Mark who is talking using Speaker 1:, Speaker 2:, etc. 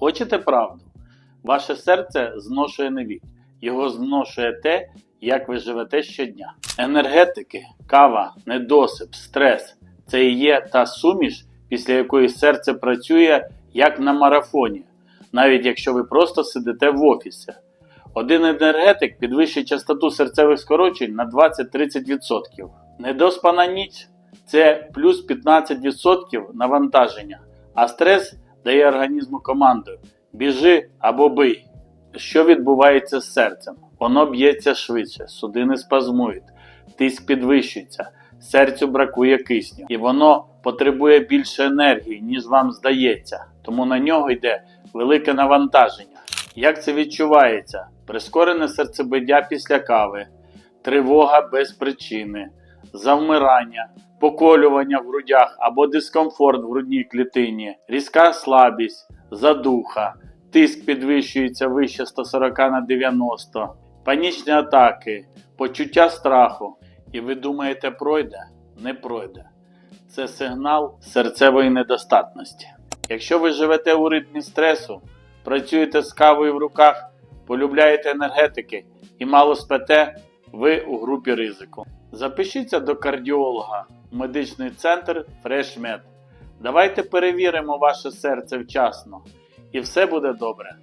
Speaker 1: Хочете правду? Ваше серце зношує не вік. Його зношує те, як ви живете щодня. Енергетики, кава, недосип, стрес це і є та суміш, після якої серце працює як на марафоні, навіть якщо ви просто сидите в офісі. Один енергетик підвищує частоту серцевих скорочень на 20-30%. Недоспана ніч це плюс 15% навантаження, а стрес дає організму команду біжи або бий. Що відбувається з серцем? Воно б'ється швидше, судини спазмують, тиск підвищується, серцю бракує кисню, і воно потребує більше енергії, ніж вам здається, тому на нього йде велике навантаження. Як це відчувається? Прискорене серцебиття після кави, тривога без причини, завмирання, поколювання в грудях або дискомфорт в грудній клітині, різка слабість, задуха, тиск підвищується вище 140 на 90, панічні атаки, почуття страху. І ви думаєте, пройде? Не пройде. Це сигнал серцевої недостатності. Якщо ви живете у ритмі стресу, працюєте з кавою в руках, полюбляєте енергетики і мало спите, ви у групі ризику. Запишіться до кардіолога медичний центр FreshMed. Давайте перевіримо ваше серце вчасно, і все буде добре.